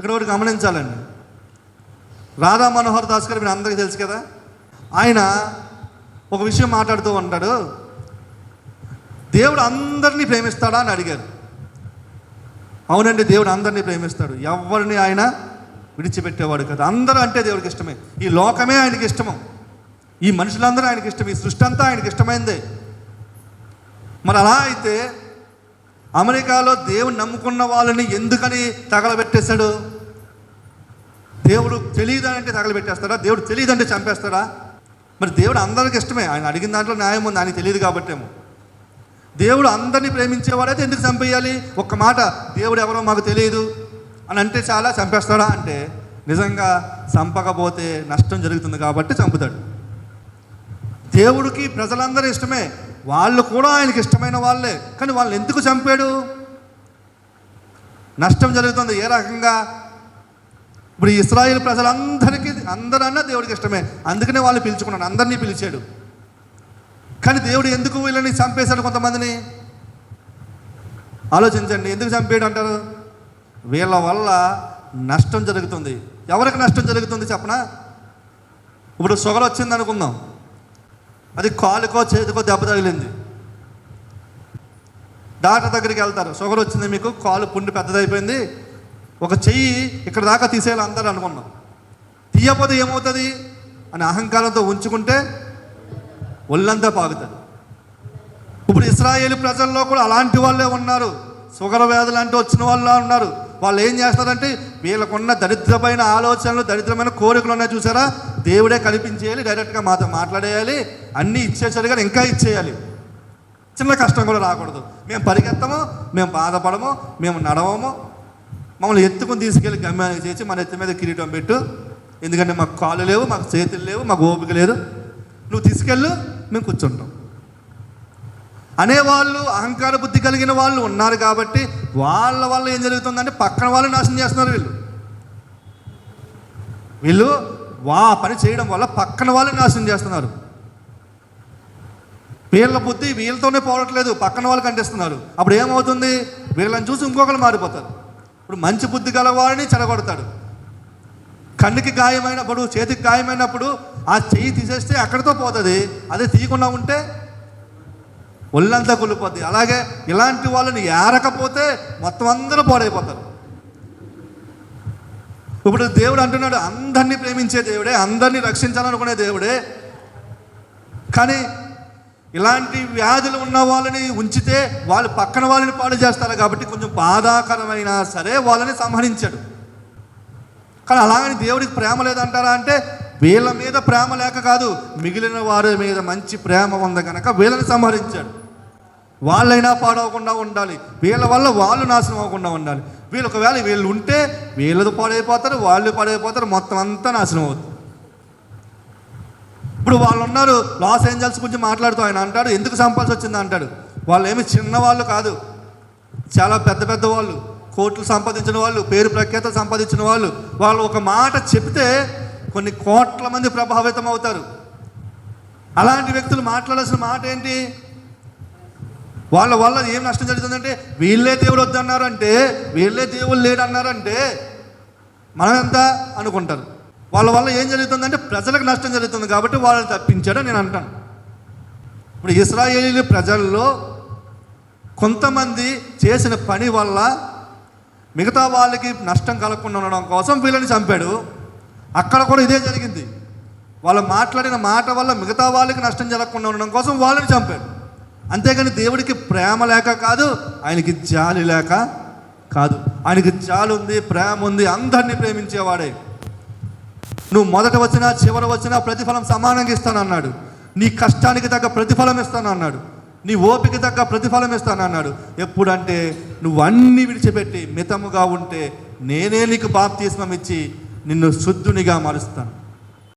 ఇక్కడ ఒకటి గమనించాలండి. రాధా మనోహర్ దాస్ గారు మీరు అందరికీ తెలుసు కదా? ఆయన ఒక విషయం మాట్లాడుతూ ఉంటాడు. దేవుడు అందరినీ ప్రేమిస్తాడా అని అడిగారు. అవునండి దేవుడు అందరినీ ప్రేమిస్తాడు. ఎవరిని ఆయన విడిచిపెట్టేవాడు కదా. అందరూ అంటే దేవుడికి ఇష్టమే. ఈ లోకమే ఆయనకి ఇష్టము. ఈ మనుషులందరూ ఆయనకి ఇష్టం. ఈ సృష్టి అంతా ఆయనకి ఇష్టమైందే. మరి అలా అయితే అమెరికాలో దేవుని నమ్ముకున్న వాళ్ళని ఎందుకని తగలబెట్టేశాడు? దేవుడు తెలియదంటే తగలబెట్టేస్తాడా? దేవుడు తెలియదంటే చంపేస్తాడా? మరి దేవుడు అందరికి ఇష్టమే. ఆయన అడిగిన దాంట్లో న్యాయం ఉంది ఆయనకి తెలియదు కాబట్టేమో. దేవుడు అందరినీ ప్రేమించేవాడైతే ఎందుకు చంపేయాలి? ఒక్క మాట దేవుడు ఎవరో మాకు తెలియదు అని అంటే చాలా చంపేస్తాడా అంటే నిజంగా చంపకపోతే నష్టం జరుగుతుంది కాబట్టి చంపుతాడు. దేవుడికి ప్రజలందరూ ఇష్టమే. వాళ్ళు కూడా ఆయనకి ఇష్టమైన వాళ్ళే. కానీ వాళ్ళు ఎందుకు చంపాడు? నష్టం జరుగుతుంది. ఏ రకంగా? ఇప్పుడు ఇస్రాయిల్ ఇస్రాయేల్ ప్రజలందరికీ అందరన్నా దేవుడికి ఇష్టమే. అందుకనే వాళ్ళు పిలుచుకున్నాడు అందరినీ పిలిచాడు. కానీ దేవుడు ఎందుకు వీళ్ళని చంపేశాడు కొంతమందిని? ఆలోచించండి. ఎందుకు చంపాడు అంటారు? వీళ్ళ వల్ల నష్టం జరుగుతుంది. ఎవరికి నష్టం జరుగుతుంది చెప్పనా? ఇప్పుడు షుగర్ వచ్చింది అనుకుందాం అది కాలుకో చేతికో దెబ్బ తగిలింది. డాక్టర్ దగ్గరికి వెళ్తారు. షుగర్ వచ్చింది మీకు కాలు పుండి పెద్దదైపోయింది. ఒక చెయ్యి ఇక్కడ దాకా తీసేయాలి అందరూ అనుకున్నాం. తీయకపోతే ఏమవుతుంది? అని అహంకారంతో ఉంచుకుంటే ఒళ్ళంతా పాగుతుంది. ఇప్పుడు ఇస్రాయేల్ ప్రజల్లో కూడా అలాంటి వాళ్ళే ఉన్నారు. షుగర్ వ్యాధులు అంటే వచ్చిన వాళ్ళు ఉన్నారు. వాళ్ళు ఏం చేస్తారంటే వీళ్ళకున్న దరిద్రమైన ఆలోచనలు దరిద్రమైన కోరికలు ఉన్నాయి చూసారా? దేవుడే కల్పించేయాలి డైరెక్ట్గా మాతో మాట్లాడేయాలి అన్నీ ఇచ్చేసాడు కానీ ఇంకా ఇచ్చేయాలి. చిన్న కష్టం కూడా రాకూడదు. మేము పరిగెత్తము మేము బాధపడము మేము నడవము. మమ్మల్ని ఎత్తుకుని తీసుకెళ్ళి గమ్యానికి చేసి మన ఎత్తి మీద కిరీటం పెట్టు. ఎందుకంటే మాకు కాళ్ళు లేవు మాకు చేతులు లేవు మాకు ఓపిక లేదు. నువ్వు తీసుకెళ్ళు మేము కూర్చుంటాం. అనేవాళ్ళు అహంకార బుద్ధి కలిగిన వాళ్ళు ఉన్నారు కాబట్టి వాళ్ళ వల్ల ఏం జరుగుతుందంటే పక్కన వాళ్ళు నాశనం చేస్తున్నారు వీళ్ళు. వీళ్ళు వా పని చేయడం వల్ల పక్కన వాళ్ళని నాశనం చేస్తున్నారు. వీళ్ళ బుద్ధి వీళ్ళతోనే పోవట్లేదు పక్కన వాళ్ళు కంటిస్తున్నారు అప్పుడు ఏమవుతుంది? వీళ్ళని చూసి ఇంకొకరు మారిపోతారు. ఇప్పుడు మంచి బుద్ధి గలవాడిని చెడగొడతాడు. కన్నుకి గాయమైనప్పుడు చేతికి గాయమైనప్పుడు ఆ చెయ్యి తీసేస్తే అక్కడితో పోతుంది. అదే తీయకుండా ఉంటే ఒళ్ళంతా కుళ్ళిపోద్ది. అలాగే ఇలాంటి వాళ్ళని ఏరకపోతే మొత్తం అందరూ పాడైపోతారు. ఇప్పుడు దేవుడు అంటున్నాడు అందరినీ ప్రేమించే దేవుడే అందరినీ రక్షించాలనుకునే దేవుడే. కానీ ఇలాంటి వ్యాధులు ఉన్న వాళ్ళని ఉంచితే వాళ్ళు పక్కన వాళ్ళని పాడు చేస్తారు కాబట్టి కొంచెం బాధాకరమైన సరే వాళ్ళని సంహరించాడు. కానీ అలాగని దేవుడికి ప్రేమ లేదంటారా అంటే వీళ్ళ మీద ప్రేమ లేక కాదు మిగిలిన వారి మీద మంచి ప్రేమ ఉంది కనుక వీళ్ళని సంహరించాడు. వాళ్ళైనా పాడవకుండా ఉండాలి. వీళ్ళ వల్ల వాళ్ళు నాశనం అవ్వకుండా ఉండాలి. వీళ్ళు ఒకవేళ వీళ్ళు ఉంటే వీళ్ళది పాడైపోతారు వాళ్ళు పాడైపోతారు మొత్తం అంతా నాశనం అవుతుంది. ఇప్పుడు వాళ్ళు ఉన్నారు లాస్ ఏంజల్స్ గురించి మాట్లాడుతూ ఆయన అంటాడు ఎందుకు సంపాల్సి వచ్చింది అంటాడు. వాళ్ళు ఏమి చిన్నవాళ్ళు కాదు. చాలా పెద్ద పెద్ద వాళ్ళు కోట్లు సంపాదించిన వాళ్ళు పేరు ప్రఖ్యాతలు సంపాదించిన వాళ్ళు. వాళ్ళు ఒక మాట చెప్తే కొన్ని కోట్ల మంది ప్రభావితం అవుతారు. అలాంటి వ్యక్తులు మాట్లాడాల్సిన మాట ఏంటి? వాళ్ళ వల్ల ఏం నష్టం జరుగుతుందంటే వీళ్ళే దేవుడు వద్దన్నారంటే వీళ్ళే దేవుడు లేడన్నారంటే మనమెంత అనుకుంటారు. వాళ్ళ వల్ల ఏం జరుగుతుందంటే ప్రజలకు నష్టం జరుగుతుంది కాబట్టి వాళ్ళని తప్పించాడని నేను అంటాను. ఇప్పుడు ఇస్రాయేలీ ప్రజల్లో కొంతమంది చేసిన పని వల్ల మిగతా వాళ్ళకి నష్టం కలగకుండా ఉండడం కోసం వీళ్ళని చంపాడు. అక్కడ కూడా ఇదే జరిగింది. వాళ్ళు మాట్లాడిన మాట వల్ల మిగతా వాళ్ళకి నష్టం జరగకుండా ఉండడం కోసం వాళ్ళని చంపాడు. అంతేగాని దేవుడికి ప్రేమ లేక కాదు ఆయనకి జాలి లేక కాదు. ఆయనకి జాలి ఉంది ప్రేమ ఉంది అందరినీ ప్రేమించేవాడే. నువ్వు మొదట వచ్చినా చివర వచ్చినా ప్రతిఫలం సమానంగా ఇస్తానన్నాడు. నీ కష్టానికి తగ్గ ప్రతిఫలం ఇస్తానన్నాడు. నీ ఓపిక తగ్గ ప్రతిఫలం ఇస్తానన్నాడు. ఎప్పుడంటే నువ్వు అన్ని విడిచిపెట్టి మితముగా ఉంటే నేనే నీకు బాప్తీస్మం ఇచ్చి నిన్ను శుద్ధునిగా మారుస్తాను.